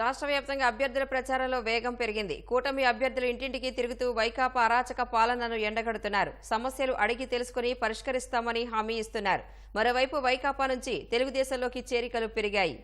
రాష్ట్ర వ్యాప్తంగా అభ్యర్థుల ప్రచారంలో వేగం పెరిగింది. కూటమి అభ్యర్థులు ఇంటింటికి తిరుగుతూ వైకాపా అరాచక పాలనను ఎండగడుతున్నారు. సమస్యలు అడిగి తెలుసుకుని పరిష్కరిస్తామని హామీ ఇస్తున్నారు. మరోవైపు వైకాపా నుంచి తెలుగుదేశంలోకి చేరికలు పెరిగాయి.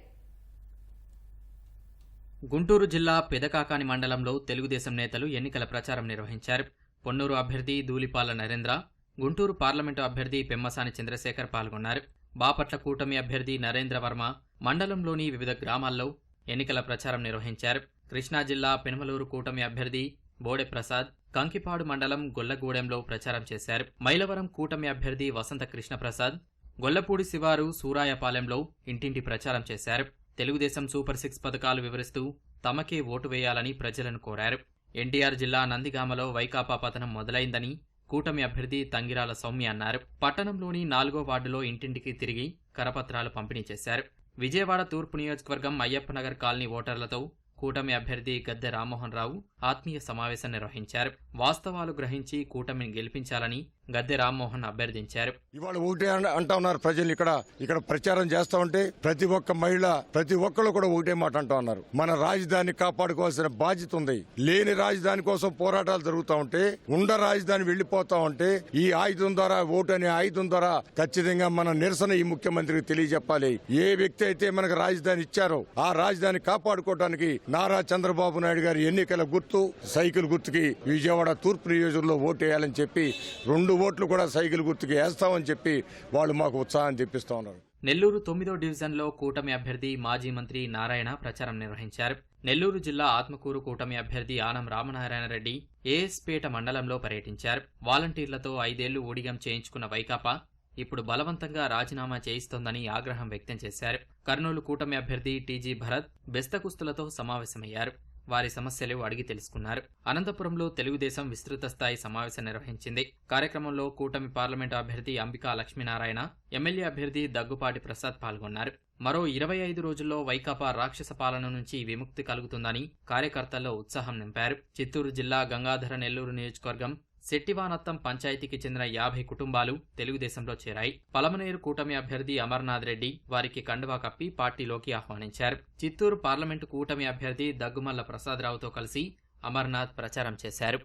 గుంటూరు జిల్లా పెదకాకాని మండలంలో తెలుగుదేశం నేతలు ఎన్నికల ప్రచారం నిర్వహించారు. పొన్నూరు అభ్యర్థి ధూలిపాల నరేంద్ర గుంటూరు పార్లమెంటు అభ్యర్థి పెమ్మసాని చంద్రశేఖర్ పాల్గొన్నారు. బాపట్ల కూటమి అభ్యర్థి నరేంద్ర వర్మ మండలంలోని వివిధ గ్రామాల్లో ఎన్నికల ప్రచారం నిర్వహించారు. కృష్ణా జిల్లా పెనమలూరు కూటమి అభ్యర్థి బోడె ప్రసాద్ కంకిపాడు మండలం గొల్లగూడెంలో ప్రచారం చేశారు. మైలవరం కూటమి అభ్యర్థి వసంత కృష్ణప్రసాద్ గొల్లపూడి శివారు సూరాయపాలెంలో ఇంటింటి ప్రచారం చేశారు. తెలుగుదేశం సూపర్ సిక్స్ పథకాలు వివరిస్తూ తమకే ఓటు వేయాలని ప్రజలను కోరారు. ఎన్టీఆర్ జిల్లా నందిగామలో వైకాపా పతనం మొదలైందని కూటమి అభ్యర్థి తంగిరాల సౌమ్య అన్నారు. పట్టణంలోని నాలుగో వార్డులో ఇంటింటికి తిరిగి కరపత్రాలు పంపిణీ చేశారు. విజయవాడ తూర్పు నియోజకవర్గం అయ్యప్పనగర్ కాలనీ ఓటర్లతో కూటమి అభ్యర్థి గద్దె రామ్మోహన్ రావు ఆత్మీయ సమావేశం నిర్వహించారు. వాస్తవాలు గ్రహించి కూటమిని గెలిపించాలని గద్దె రామ్మోహన్ అభ్యర్థించారు. ఇవాళ ఒకటే అంటా ఉన్నారు ప్రజలు ఇక్కడ ఇక్కడ ప్రచారం చేస్తా ఉంటే ప్రతి ఒక్క మహిళ ప్రతి ఒక్కళ్ళు కూడా ఒకటే మాట అంటా ఉన్నారు. మన రాజధాని కాపాడుకోవాల్సిన బాధ్యత ఉంది. లేని రాజధాని కోసం పోరాటాలు జరుగుతూ ఉంటే ఉండ రాజధాని వెళ్ళిపోతా ఉంటే ఈ ఆయుధం ద్వారా ఓటు అనే ఆయుధం ద్వారా ఖచ్చితంగా మన నిరసన ఈ ముఖ్యమంత్రికి తెలియజెప్పాలి. ఏ వ్యక్తి అయితే మనకు రాజధాని ఇచ్చారో ఆ రాజధాని కాపాడుకోవడానికి నారా చంద్రబాబు నాయుడు గారి ఎన్నికల గుర్తు సైకిల్ గుర్తుకి విజయవాడ తూర్పు నియోజకవర్గంలో ఓటేయాలని చెప్పి రెండు ఓట్లు కూడా సైకిల్ గుర్తుకి వేస్తామని చెప్పి వాళ్ళు మాకు ఉత్సాహం తెప్పిస్తా ఉన్నారు. నెల్లూరు తొమ్మిదో డివిజన్లో కూటమి అభ్యర్థి మాజీ మంత్రి నారాయణ ప్రచారం నిర్వహించారు. నెల్లూరు జిల్లా ఆత్మకూరు కూటమి అభ్యర్థి ఆనం రామనారాయణ రెడ్డి ఏఎస్పేట మండలంలో పర్యటించారు. వాలంటీర్లతో ఐదేళ్ళు ఊడిగం చేయించుకున్న వైకాపా ఇప్పుడు బలవంతంగా రాజీనామా చేయిస్తోందని ఆగ్రహం వ్యక్తం చేశారు. కర్నూలు కూటమి అభ్యర్థి టీజీ భరత్ బెస్తకుస్తులతో సమావేశమయ్యారు. వారి సమస్యలు అడిగి తెలుసుకున్నారు. అనంతపురంలో తెలుగుదేశం విస్తృత స్థాయి సమావేశం నిర్వహించింది. కార్యక్రమంలో కూటమి పార్లమెంటు అభ్యర్థి అంబికా లక్ష్మీనారాయణ ఎమ్మెల్యే అభ్యర్థి దగ్గుపాటి ప్రసాద్ పాల్గొన్నారు. మరో ఇరవై ఐదు రోజుల్లో వైకాపా రాక్షస పాలన నుంచి విముక్తి కలుగుతుందని కార్యకర్తల్లో ఉత్సాహం నింపారు. చిత్తూరు జిల్లా గంగాధర నెల్లూరు నియోజకవర్గం శెట్టివానత్తం పంచాయతీకి చెందిన యాభై కుటుంబాలు తెలుగుదేశంలో చేరాయి. పలమనేరు కూటమి అభ్యర్థి అమర్నాథ్ రెడ్డి వారికి కండువా కప్పి పార్టీలోకి ఆహ్వానించారు. చిత్తూరు పార్లమెంటు కూటమి అభ్యర్థి దగ్గుమల్ల ప్రసాదరావుతో కలిసి అమర్నాథ్ ప్రచారం చేశారు.